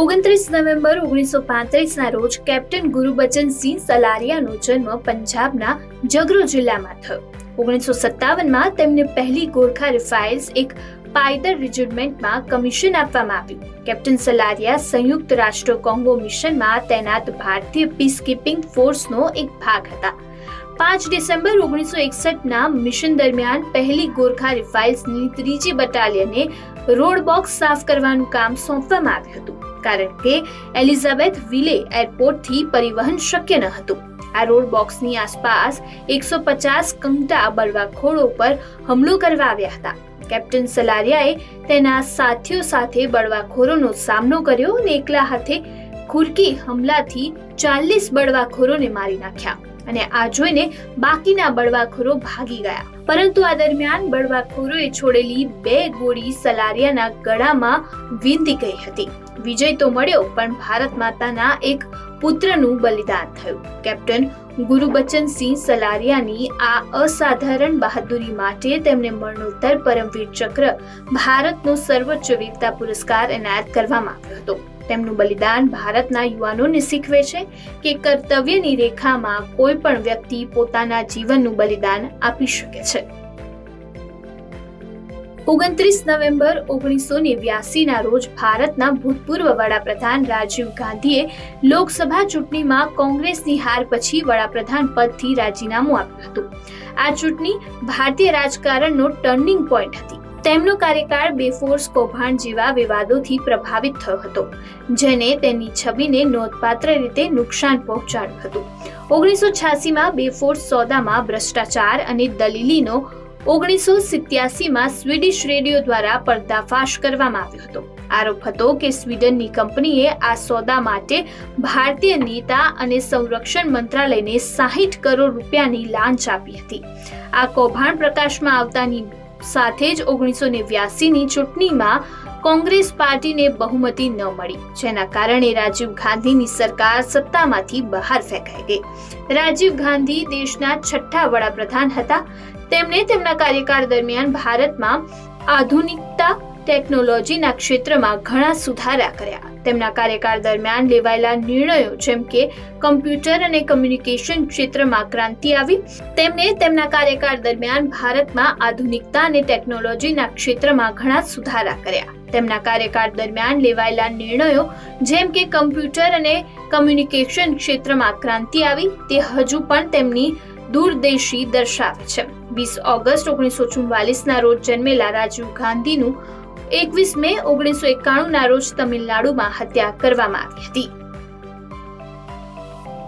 ઓગણત્રીસ નવેમ્બર ઓગણીસો પાંત્રીસના રોજ કેપ્ટન ગુરુબચન સિંહ સલારિયાનો જન્મ પંજાબના જગરો જિલ્લામાં થયો. ઓગણીસો સત્તાવનમાં તેમને પહેલી ગોરખા રિફાઇલ્સ એક પાયદર રેજિમેન્ટમાં કમિશન આપવામાં આવ્યું. કેપ્ટન સલારિયા સંયુક્ત રાષ્ટ્ર કોંગો મિશનમાં તૈનાત ભારતીય પીસકીપિંગ ફોર્સનો એક ભાગ હતા. પાંચ ડિસેમ્બર ઓગણીસો એકસઠના મિશન દરમિયાન પહેલી ગોરખા રિફાઇલ્સની ત્રીજી બટાલિયને રોડ બોક્સ સાફ કરવાનું કામ સોંપવામાં આવ્યું હતું. કારણ કે એલિઝાબેથ વિલે એરપોર્ટથી પરિવહન શક્ય ન હતું. આ રોડ બોક્સની આસપાસ એકસો પચાસ કંગટા બળવાખોરો પર હુમલો કરવા આવ્યા હતા. કેપ્ટન સલારિયાએ તેના સાથીઓ સાથે બળવાખોરોનો સામનો કર્યો અને એકલા હાથે ખુરકી હુમલાથી ચાલીસ બળવાખોરોને મારી નાખ્યા. અને આ જોઈને બાકીના બળવાખોરો ભાગી ગયા. પરંતુ આ દરમિયાન બળવાખોરોએ છોડેલી બે ગોળી સલારિયાના ગળામાં વીંધી ગઈ હતી. વિજય તો મળ્યો, પણ ભારત માતાના એક પુત્રનું બલિદાન થયું. કેપ્ટન ગુરુબચનસિંહ સલારિયાની આ અસાધારણ બહાદુરી માટે તેમને મરણોત્તર પરમવીર ચક્ર ભારતનો સર્વોચ્ચ વીરતા પુરસ્કાર એનાયત કરવામાં આવ્યો હતો. તેમનું બલિદાન ભારતના યુવાનોને શીખવે છે કે કર્તવ્યની રેખામાં કોઈ પણ વ્યક્તિ પોતાના જીવનનું બલિદાન આપી શકે છે. ઓગણત્રીસ નવેમ્બર ઓગણીસો નેવ્યાસીના રોજ ભારતના ભૂતપૂર્વ વડાપ્રધાન રાજીવ ગાંધીએ લોકસભા ચૂંટણીમાં કોંગ્રેસની હાર પછી વડાપ્રધાન પદથી રાજીનામું આપ્યું હતું. આ ચૂંટણી ભારતીય રાજકારણનો ટર્નિંગ પોઈન્ટ હતી. તેમનો કાર્યકાળ બેફોર્સ કૌભાંડ જેવા વિવાદોથી પ્રભાવિત થયો હતો, જેને તેની છબીને નોંધપાત્ર રીતે નુકસાન પહોંચાડ્યું હતું. ઓગણીસો છ્યાસીમાં બેફોર્સ સોદામાં ભ્રષ્ટાચાર અને દલીલીનો ઓગણીસો સિત્યાસીમાં સ્વીડિશ રેડિયો દ્વારા પર્દાફાશ કરવામાં આવ્યો હતો. આરોપ હતો કે સ્વીડનની કંપનીએ આ સોદા માટે ભારતીય નેતા અને સંરક્ષણ મંત્રાલયને સાહીઠ કરોડ રૂપિયાની લાંચ આપી હતી. આ કૌભાંડ પ્રકાશમાં આવતાની સાથે જ ઓગણીસો નેવ્યાસીની ચૂંટણીમાં કોંગ્રેસ પાર્ટીને બહુમતી ન મળી, જેના કારણે રાજીવ ગાંધીની સરકાર સત્તામાંથી બહાર ફેંકાઈ ગઈ. રાજીવ ગાંધી દેશના છઠ્ઠા વડાપ્રધાન હતા. તેમણે તેમના કાર્યકાળ દરમિયાન ભારતમાં આધુનિકતા ટેકનોલોજીના ક્ષેત્રમાં ઘણા સુધારા કર્યા. તેમના કાર્યકાળ દરમિયાન લેવાયેલા નિર્ણયો, જેમ કે કમ્પ્યુટર અને કમ્યુનિકેશન ક્ષેત્રમાં ક્રાંતિ આવી તેમણે તેમના કાર્યકાળ દરમિયાન ભારતમાં આધુનિકતા અને ટેકનોલોજીના ક્ષેત્રમાં ઘણા સુધારા કર્યા. તેમના કાર્યકાળ દરમિયાન લેવાયેલા નિર્ણયો, જેમ કે કમ્પ્યુટર અને કમ્યુનિકેશન ક્ષેત્રમાં ક્રાંતિ આવી, તે હજુ પણ તેમની દૂરદેશી દર્શાવે છે. વીસ ઓગસ્ટ ઓગણીસો ચુમ્વાલીસના રોજ જન્મેલા રાજીવ ગાંધીનું એકવીસ મે ઓગણીસો એકાણુંના રોજ તમિલનાડુમાં હત્યા કરવામાં આવી હતી.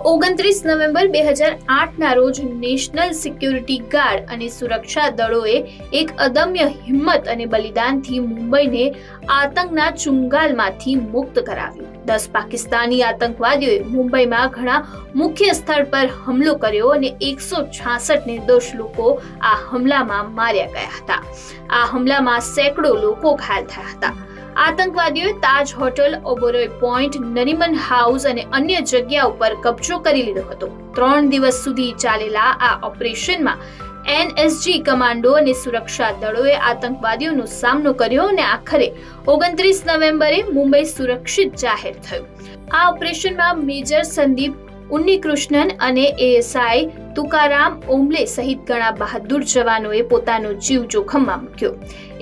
ઓગણત્રીસ નવેમ્બર બે હજાર આઠના રોજ નેશનલ સિક્યુરિટી ગાર્ડ અને સુરક્ષા દળોએ એક અદમ્ય હિંમત અને બલિદાનથી મુંબઈને આતંકના ચુંગાલમાંથી મુક્ત કરાવ્યું. દસ પાકિસ્તાની આતંકવાદીઓએ મુંબઈમાં ઘણા મુખ્ય સ્થળ પર હુમલો કર્યો અને એકસો છાસઠ નિર્દોષ લોકો આ હુમલામાં માર્યા ગયા હતા. આ હુમલામાં સેંકડો લોકો ઘાયલ થયા હતા. આતંકવાદીઓએ Taj hotel Oberoi point, Nariman house અને અન્ય જગ્યા ઉપર કબજો કરી લીધો હતો. ત્રણ દિવસ સુધી ચાલેલા આ ઓપરેશનમાં એનએસજી કમાન્ડો અને સુરક્ષા દળોએ આતંકવાદીઓનો સામનો કર્યો અને આખરે ઓગણત્રીસ નવેમ્બરે મુંબઈ સુરક્ષિત જાહેર થયું. આ ઓપરેશનમાં મેજર સંદીપ ઉન્નીકૃષ્ણન અને એએસઆઈ તુકારામ ઓમલે સહિત ઘણા બહાદુર જવાનોએ પોતાનો જીવ જોખમમાં મૂક્યો.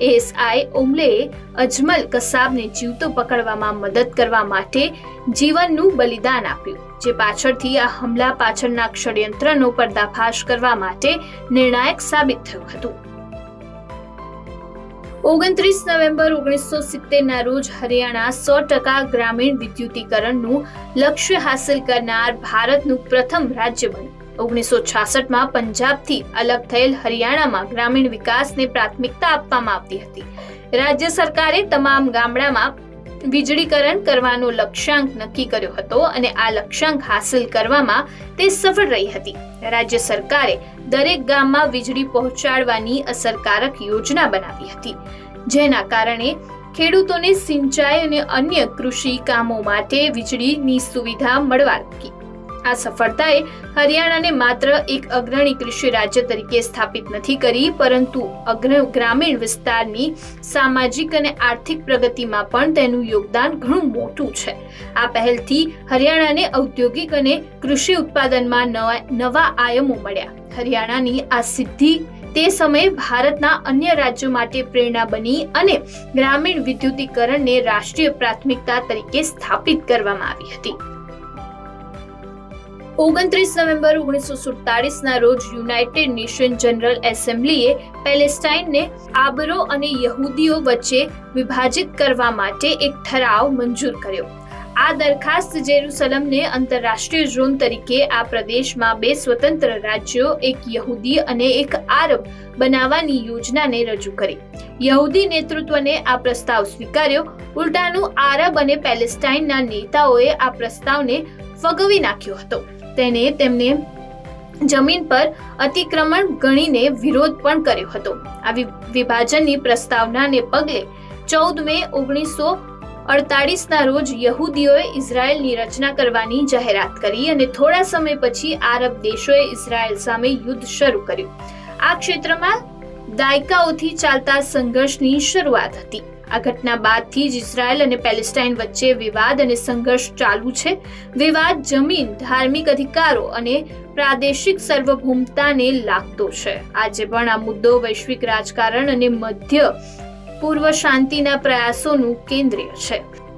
એએસઆઈ ઓમલેએ અજમલ કસાબને જીવતો પકડવામાં મદદ કરવા માટે જીવનનું બલિદાન આપ્યું, જે પાછળથી આ હમલા પાછળના ષડયંત્રનો પર્દાફાશ કરવા માટે નિર્ણાયક સાબિત થયું હતું. ઓગણત્રીસ નવેમ્બર ઓગણીસો સિત્તેરના રોજ હરિયાણા સો ટકા ગ્રામીણ વિદ્યુતીકરણનું લક્ષ્ય હાંસલ કરનાર ભારતનું પ્રથમ રાજ્ય બન્યું. ઓગણીસો છાસઠમાં પંજાબથી અલગ થયેલ હરિયાણામાં ગ્રામીણ વિકાસને પ્રાથમિકતા આપવામાં આવતી હતી. રાજ્ય સરકારે તમામ ગામડામાં વીજળીકરણ કરવાનો લક્ષ્યાંક નક્કી કર્યો હતો અને આ લક્ષ્યાંક હાંસલ કરવામાં તે સફળ રહી હતી. રાજ્ય સરકારે દરેક ગામમાં વીજળી પહોંચાડવાની અસરકારક યોજના બનાવી હતી. જેના કારણે ખેડૂતોને સિંચાઈ અને અન્ય કૃષિ કામો માટે વીજળીની સુવિધા મળવા લાગી. આ સફળતાએ હરિયાણાને માત્ર એક અગ્રણી કૃષિ રાજ્ય તરીકે સ્થાપિત નથી કરી, પરંતુ ગ્રામીણ વિસ્તારની સામાજિક અને આર્થિક પ્રગતિમાં પણ તેનું યોગદાન ઘણું મોટું છે. આ પહેલથી હરિયાણાને ઔદ્યોગિક અને કૃષિ ઉત્પાદનમાં નવા આયામો મળ્યા. હરિયાણાની આ સિદ્ધિ તે સમયે ભારતના અન્ય રાજ્યો માટે પ્રેરણા બની અને ગ્રામીણ વિદ્યુતીકરણને રાષ્ટ્રીય પ્રાથમિકતા તરીકે સ્થાપિત કરવામાં આવી હતી. ઓગણત્રીસ નવેમ્બર ઓગણીસો સુડતાલીસના રોજ યુનાઇટેડ નેશન જનરલ એસેમ્બલીએ પેલેસ્ટાઇનને આબરો અને યહૂદીઓ વચ્ચે વિભાજિત કરવા માટે એક ઠરાવ મંજૂર કર્યો. આ દરખાસ્ત જેરુસલમને આંતરરાષ્ટ્રીય ઝોન તરીકે આ પ્રદેશમાં બે સ્વતંત્ર રાજ્યો, એક યહૂદી અને એક આરબ બનાવવાની યોજનાને રજૂ કરી. યહૂદી નેતૃત્વને આ પ્રસ્તાવ સ્વીકાર્યો. ઉલટાનું આરબ અને પેલેસ્ટાઇનના નેતાઓએ આ પ્રસ્તાવને ફગવી નાખ્યો હતો. તેને તેમને જમીન પર અતિક્રમણ ગણીને વિરોધ પણ કર્યો હતો. આ વિભાજનની પ્રસ્તાવનાને પગલે ચૌદ મે ઓગણીસો અડતાળીસના રોજ યહૂદીઓએ ઇઝરાયલની રચના કરવાની જાહેરાત કરી અને થોડા સમય પછી આરબ દેશોએ ઇઝરાયલ સામે યુદ્ધ શરૂ કર્યું. આ ક્ષેત્રમાં દાયકાઓથી ચાલતા સંઘર્ષની શરૂઆત હતી. આ ઘટના બાદથી જ ઇઝરાયલ અને પેલેસ્ટાઇન વચ્ચે વિવાદ અને સંઘર્ષ ચાલુ છે. વિવાદ જમીન, ધાર્મિક અધિકારો અને પ્રાદેશિક સાર્વભૌમતાને લાગતો છે. આજે પણ આ મુદ્દો વૈશ્વિક રાજકારણ અને મધ્ય પૂર્વ શાંતિના પ્રયાસોનું કેન્દ્ર છે.